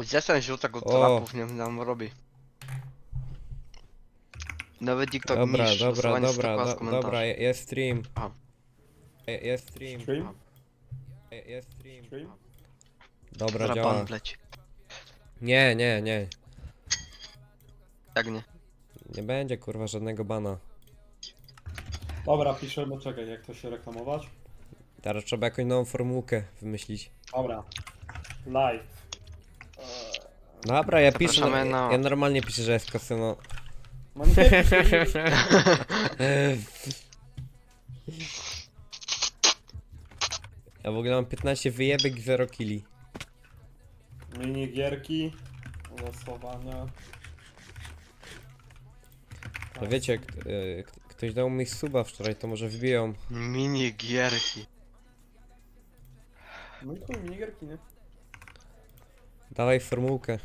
Gdzie ten od O. trapów nie nam robi? Nawet TikTok Dobra, niż dobra, usuwanie dobra, stopła z do, komentarzy. dobra, je- jest stream. Je- Jest stream, Stream? je- jest stream. Stream? Dobra, Zaraz działa. pan. Nie, nie, nie. Jak nie? Nie będzie kurwa żadnego bana. Dobra, piszemy, czekaj, jak to się reklamować? Teraz trzeba jakąś nową formułkę wymyślić. Dobra. Live. Dobra, ja piszę, Zapraszamy ja, na- ja normalnie piszę, że jest kasyno. No Ja w ogóle mam 15 wyjebek i 0 killi. minigierki, losowania. No wiecie, k- y, k- ktoś dał mi suba wczoraj, to może wbiją. Mini gierki. No i chuj, minigierki, nie? Dawaj formułkę.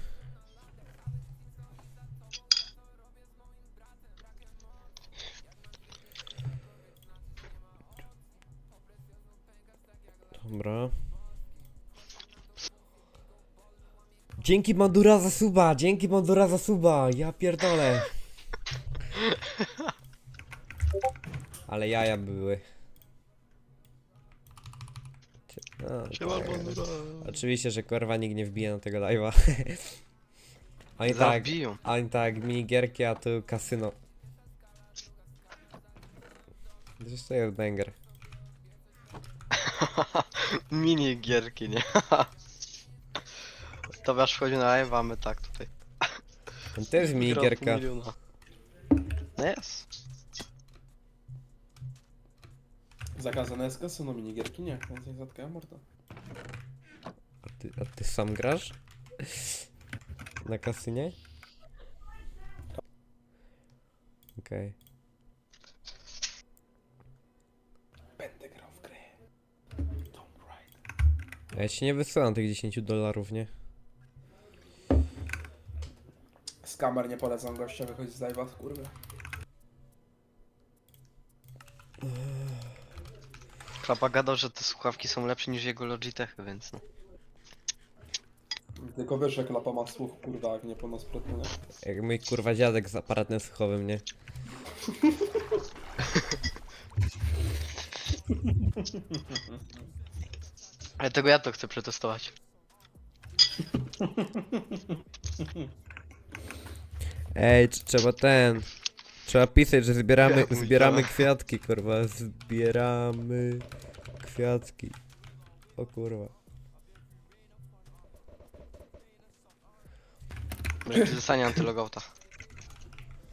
Dzięki Mandura za suba, dzięki Mandura za suba, ja pierdolę. Ale jaja były. No, Siema, tak. Bandura. Oczywiście, że kurwa nikt nie wbije na tego live'a. Oni tak, Zabiją. oni tak, minigierki, a tu kasyno. Zresztą jest banger. Mini gierki, nie? To wasz wchodzi na live, a my tak tutaj. To jest minigierka. Gra pół miliona. No jest. Zakazane jest kasyno, minigierki nie, więc nie zatkają morda. A ty, a ty sam grasz? Na kasynie? Okej. Będę grał w grę. Tomb Raider. A Ja ci nie wysyłam tych 10 dolarów, nie? Z kamer nie polecam gościa wychodzić z live'a, kurwa. Klapa gadał, że te słuchawki są lepsze niż jego Logitechy, więc no. Tylko wiesz, że klapa ma słuch, kurwa, jak niepełnosprytny, nie? Jak mój kurwa dziadek z aparatem słuchowym, nie? Ale tego ja to chcę przetestować. Ej, tr- trzeba ten. Trzeba pisać, że zbieramy, Jak mój zbieramy kwiatki, kurwa. Zbieramy kwiatki. O kurwa. Może zostanie antylogauta.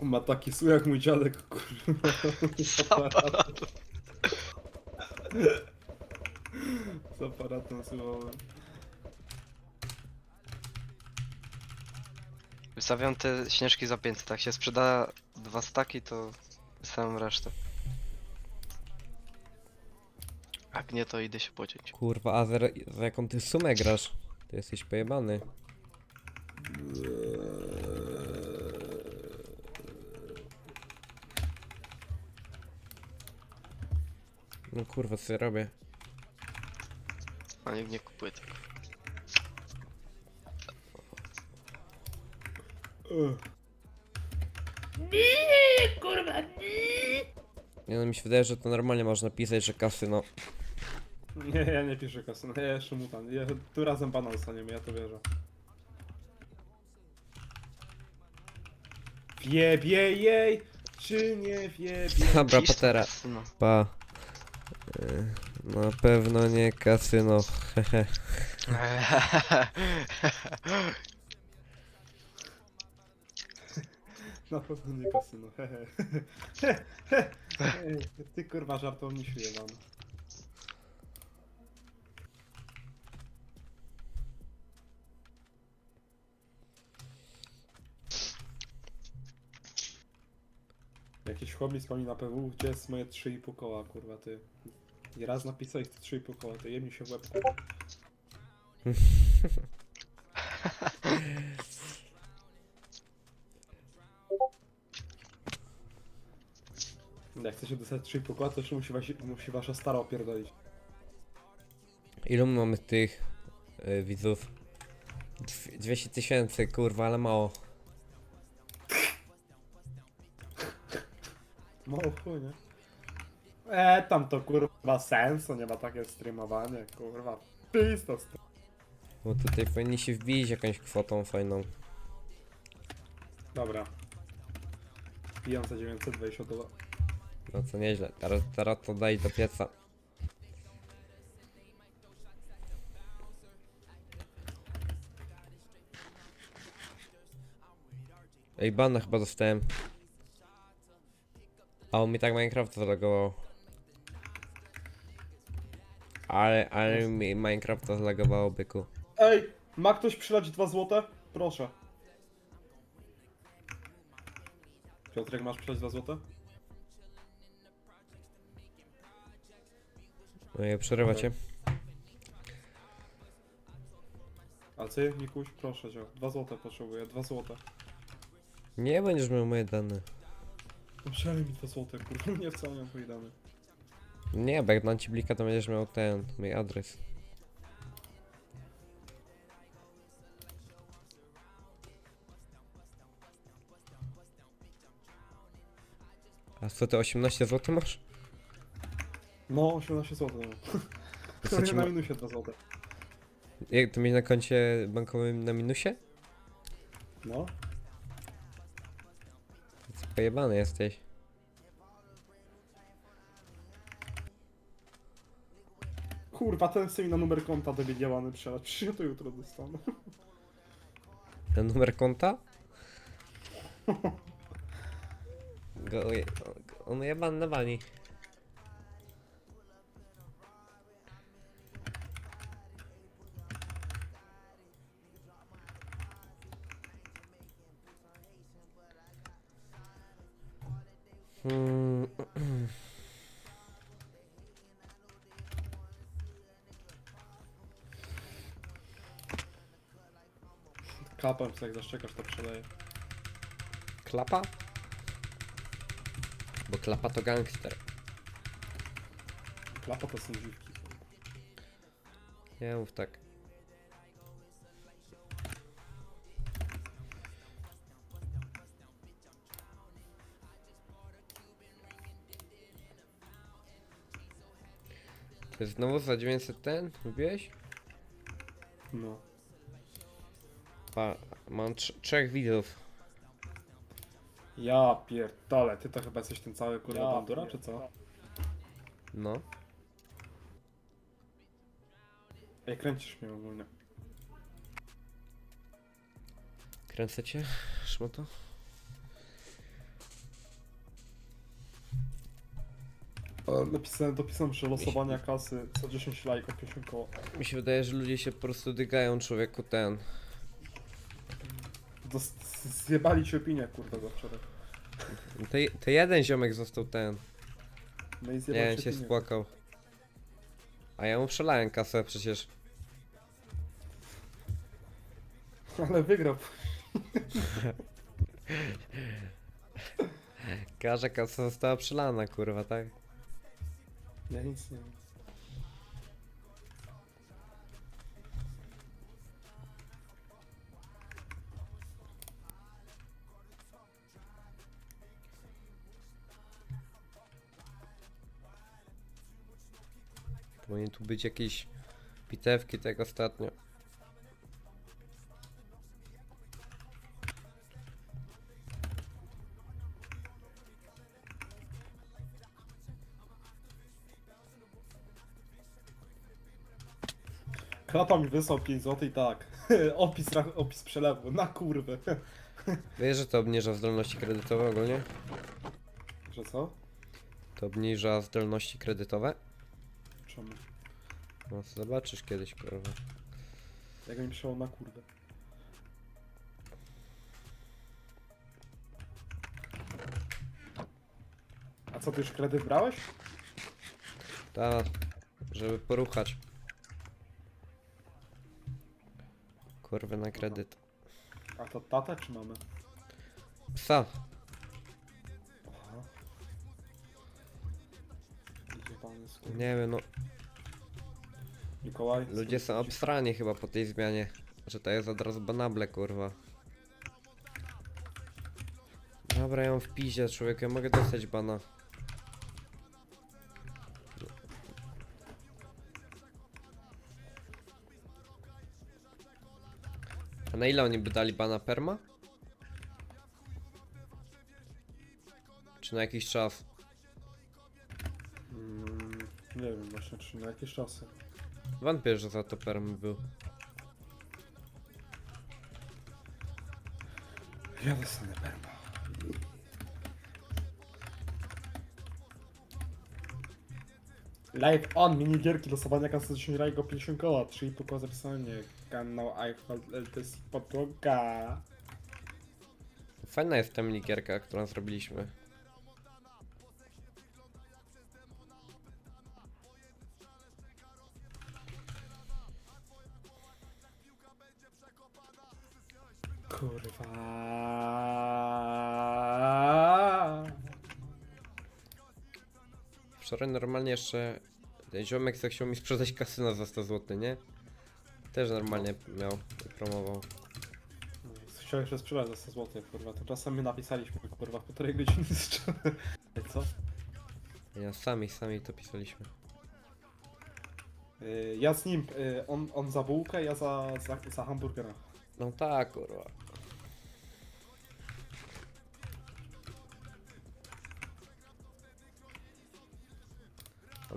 Ma taki słuch jak mój dziadek, kurwa. Z aparatem. Z aparatem. Wystawiam te śnieżki za 500. Jak się sprzeda dwa staki, to wystawiam resztę. Jak nie, to idę się pociąć. Kurwa, a za, za jaką ty sumę grasz? Ty jesteś pojebany. No kurwa, co ja robię? A nikt nie kupuje tego. Nie no, mi się wydaje, że to normalnie można pisać, że kasyno. Nie, ja nie piszę kasyno, ja jeszcze mutant. Ja, tu razem pana dostaniemy, ja to wierzę. Wiebie jej, czy nie wiebie? Dobra, to patera. kasyno. Pa. Y, Na pewno nie kasyno. Hehe. Na pewno nie kasyno, hehe. Ej, Ty kurwa żartowniś jebany. Jakiś chłopiec mi na PW, gdzie jest moje 3,5 koła, kurwa, ty. I raz napisałeś te 3,5 koła, to jemni się w łeb, kurwa. chcecie dostać 3,5 koła, to jeszcze musi, wasi, musi wasza stara opierdolić. Ilu my mamy tych y, widzów? Dw- 200 tysięcy, kurwa, ale mało. Mało chuj, nie? E, tam to kurwa sensu, nie ma takie streamowanie, kurwa. Pisto st- Bo tutaj powinni się wbić jakąś kwotą fajną. Dobra. Pijam za 920 dolarów. No co nieźle. Teraz, teraz to daj do pieca. Ej, bana chyba dostałem. A on mi tak Minecraft zalogował. Ale, ale mi Minecrafta zalogowało byku. Ej, ma ktoś przylać 2 złote? Proszę. Piotrek, masz przylać 2 złote? No i przerywa cię. A ty, Mikuś, proszę cię. 2 złote potrzebuję, 2 złote. Nie będziesz miał moje dane. No Przelej mi 2 złote, kurwa, nie wcale nie twoich danych. Nie, bo jak dam ci blika, to będziesz miał ten, mój adres. A co ty 18 zł masz? No, 18 zł. To co ci na ma... minusie 2 złote. Jak to mieć na koncie bankowym na minusie? No. Co pojebany jesteś. Kurwa, ten chce mi na numer konta debil działany przelać. Przecież ja to jutro dostanę. Ten numer konta? Go, je- on jebany na bani. Klapem, co jak zaszczekasz, to przeleję. Klapa? Bo klapa to gangster. Klapa to są dziwki. Nie mów tak. Znowu za 900 ten? Lubiłeś? No. Pa, mam trz- trzech widzów. Ja pierdolę, ty to chyba jesteś ten cały kurwa Ja bandura, czy co? No. Ej, kręcisz mnie ogólnie. Kręcę cię, szmato? E, Napisałem, dopisałem, że losowania kasy co 10 lajków 50 koło. Mi się wydaje, że ludzie się po prostu dygają człowieku ten. Dos- zjebali ci opinię, kurde, za wczoraj. To, je- to jeden ziomek został ten. No i Nie zjebali wiem, ci się opinię. spłakał. A ja mu przelałem kasę przecież. Ale wygrał. Każda kasa została przelana, kurwa, tak? Ja nic nie wiem. Powinien tu być jakieś bitewki tak ostatnio. Klapa mi wysłał 5 zł i tak. opis, opis przelewu, na kurwę. Wiesz, że to obniża zdolności kredytowe ogólnie? Że co? To obniża zdolności kredytowe? Czemu? No to zobaczysz kiedyś, kurwa. Jak mi przełał na kurwę. A co, ty już kredyt brałeś? Tak, żeby poruchać. Kurwy na kredyt. A to tata czy mamy? Psa. Nie wiem, no. Mikołaj? Ludzie są obstrani chyba po tej zmianie. Że to jest od razu banable, kurwa. Dobra, ja mam w pizie, człowiek, ja mogę dostać bana. A na ile oni by dali bana perma? Czy na jakiś czas? Nie wiem właśnie, czy na jakieś czasy. Wątpię, że za to perm był. Ja dostanę perma. Live on, minigierki, losowania kasy 10 rajgo 50 koła, 3,5 koła zapisanie, kanał iPhone LTS podłoga. Fajna jest ta minigierka, którą zrobiliśmy. Wczoraj normalnie jeszcze ten ziomek co chciał mi sprzedać kasyno za 100 zł, nie? Też normalnie miał promował. Chciałem jeszcze sprzedać za 100 zł, kurwa, to czasem my napisaliśmy, kurwa, w półtorej godziny sprzedać. Co? Ja sami, sami to pisaliśmy. Y, Ja z nim, y, on, on za bułkę, ja za, za, za hamburgera. No tak, kurwa.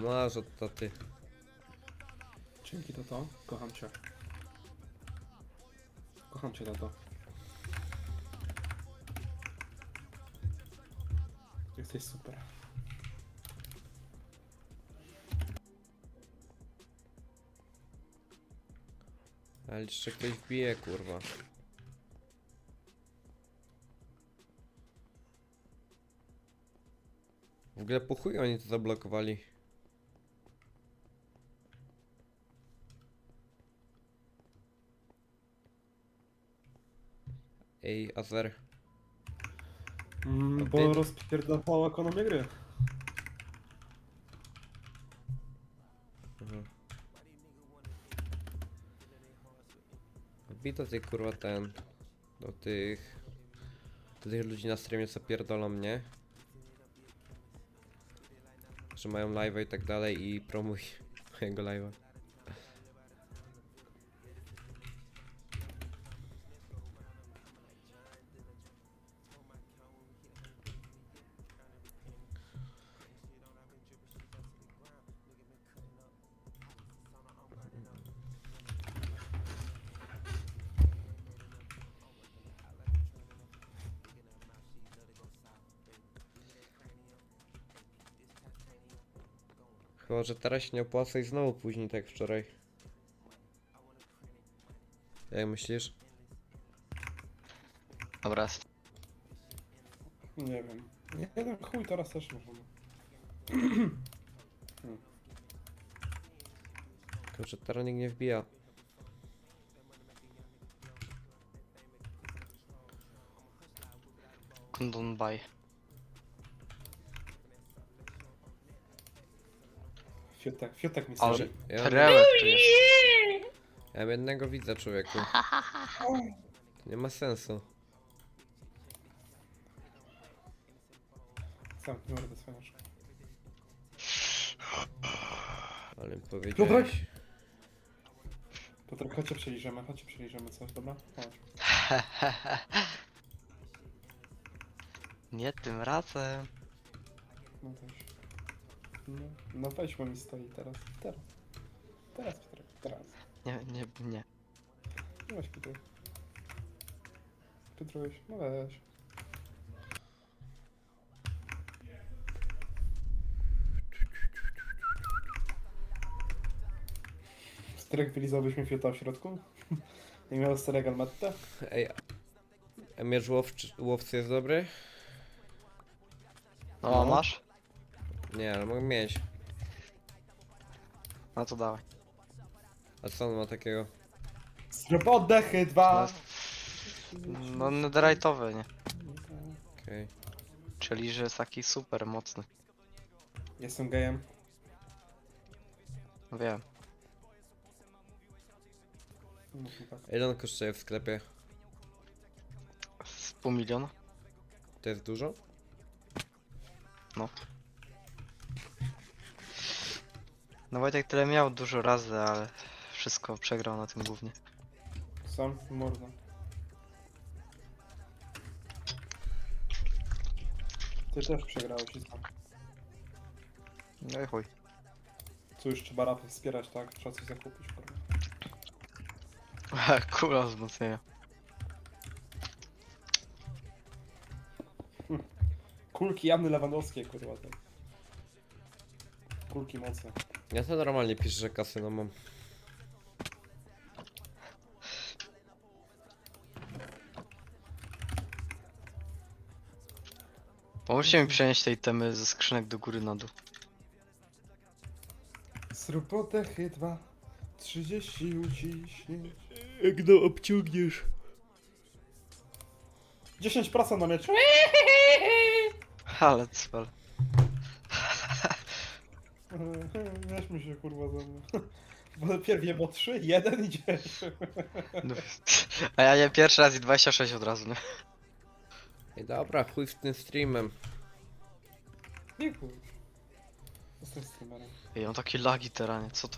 Masz od taty. Dzięki tato, kocham cię. Kocham cię tato. Jesteś super. Ale jeszcze ktoś wbije, kurwa. W ogóle po chuj oni to zablokowali. Ej, Azer. Mm, A bo ty- rozpierdolała ekonomię gry. Mhm. Wbij do tych kurwa ten. Do tych. Do tych ludzi na streamie co pierdolą mnie. Że mają live'a i tak dalej i promuj mojego live'a. Chyba, że teraz się nie opłaca i znowu później tak jak wczoraj. Jak myślisz? Dobra, jest. Nie wiem. Nie, no chuj, teraz też możemy. Tylko, że teraz nikt nie wbija. Kundun Bay. Fiotek, fiotek mi Ale stary. Ja, perełek tu jest. ja mam jednego widza człowieku. To nie ma sensu. Zamknij mordę swoją. Ale mi powiedziałeś. Piotrek, chodźcie przeliżemy, chodźcie przeliżemy coś, dobra? Chodź. Nie tym razem. No weź. No, no weź, bo mi stoi teraz. Teraz. Teraz, Piotrek, teraz. Nie, nie, nie. No weź, Piotrek. Piotruś, no weź. Sterek wylizałbyś mi fiuta w środku? Nie miał sterek almattę? Ej, a mierz łowczy, łowcy jest dobry? No, No. masz? Nie, ale mogę mieć. No to dawaj. A co on ma takiego? Zrób oddechy, dwa! No, netherite'owy, nie? Okej. Czyli, że jest taki super mocny. Jestem gejem. Wiem. Mów mi tak. Ile on kosztuje w sklepie? Z pół miliona? To jest dużo? No Wojtek tyle miał dużo razy, ale wszystko przegrał na tym głównie. Sam mordo. Ty też przegrałeś i sam. No i chuj. Już trzeba rapy wspierać, tak? Trzeba coś zakupić, kurwa. Kula wzmocnienia. Kulki Janny Lewandowskie, kurwa. Te. Kulki mocne. Ja to normalnie piszę, że kasyno mam. Pomóżcie mi przenieść tej temy ze skrzynek do góry na dół. Zrób oddechy dwa, 30 uciśnie. Jak no obciągniesz. 10% na miecz. Ale cwel. Weź mi się kurwa ze mną. Bo pierwie, bo 3, 1 idzie. No, A ja nie pierwszy raz i 26 od razu, nie? Ej, dobra, chuj z tym streamem. Nie chuj. Jestem streamerem. Ej, on takie lagi teranie, co to